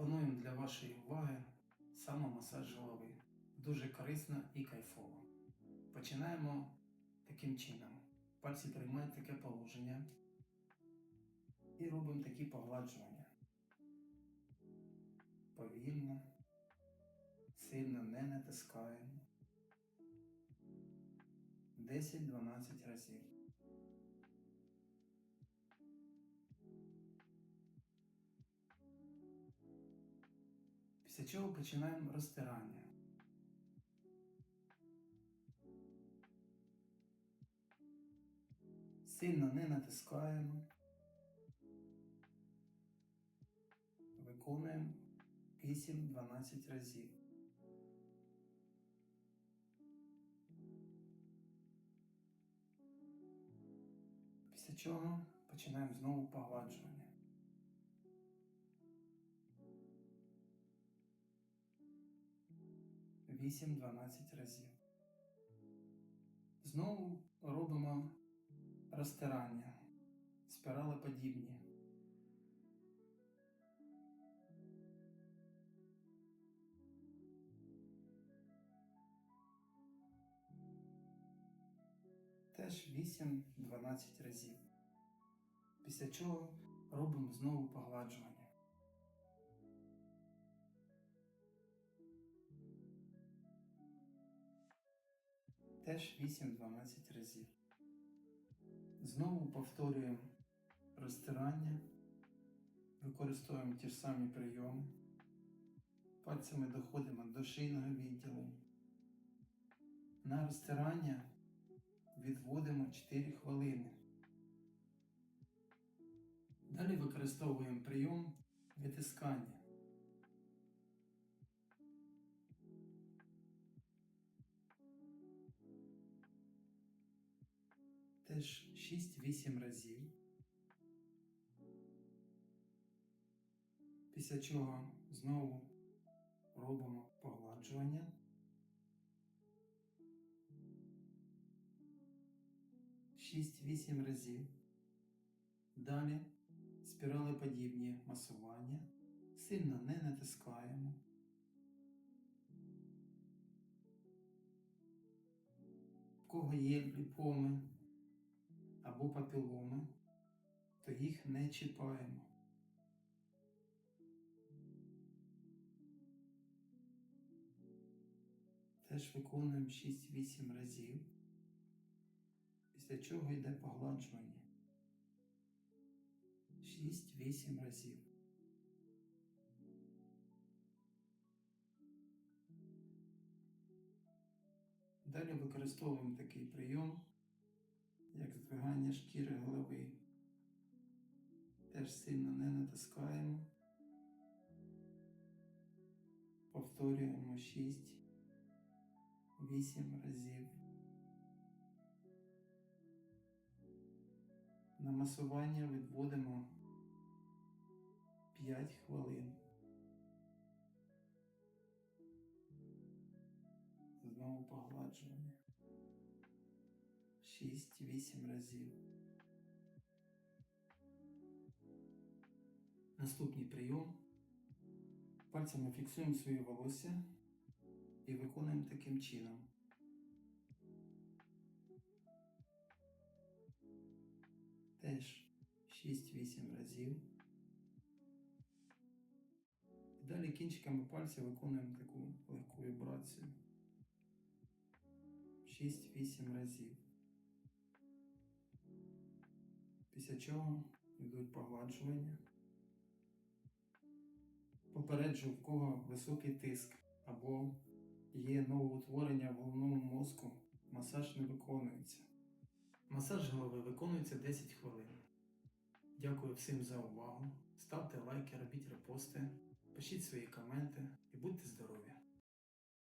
Пропонуємо для вашої уваги самомасаж голови. Дуже корисно і кайфово. Починаємо таким чином. Пальці приймають таке положення і робимо такі погладжування. Повільно, сильно не натискаємо. 10-12 разів. Після чого починаємо розтирання. Сильно не натискаємо. Виконуємо 8-12 разів. Після чого починаємо знову погладжування. Вісім-дванадцять разів. Знову робимо розтирання, спіралеподібні. Теж 8-12 разів. Після чого робимо знову погладжування. Теж 8-12 разів. Знову повторюємо розтирання, використовуємо ті ж самі прийоми. Пальцями доходимо до шийного відділу. На розтирання відводимо 4 хвилини. Далі використовуємо прийом витискання. Теж 6-8 разів. Після чого знову робимо погладжування. 6-8 разів. Далі спіралеподібні масування. Сильно не натискаємо. В кого є ліпоми або папіломи, то їх не чіпаємо. Теж виконуємо 6-8 разів після чого йде погладжування. 6-8 разів. Далі використовуємо такий прийом, як шкіри голови. Теж сильно не натискаємо. Повторюємо 6-8 разів. На масування відводимо 5 хвилин. Знову погладжування. 6-8 разів. Наступний прийом. Пальцями фіксуємо свої волосся і виконуємо таким чином. Теж 6-8 разів. І далі кінчиками пальця виконуємо таку легку вібрацію. 6-8 разів. Після чого йдуть погладжування. Попереджу, в кого високий тиск або є новоутворення в головному мозку, масаж не виконується. Масаж голови виконується 10 хвилин. Дякую всім за увагу. Ставте лайки, робіть репости, пишіть свої коменти і будьте здорові!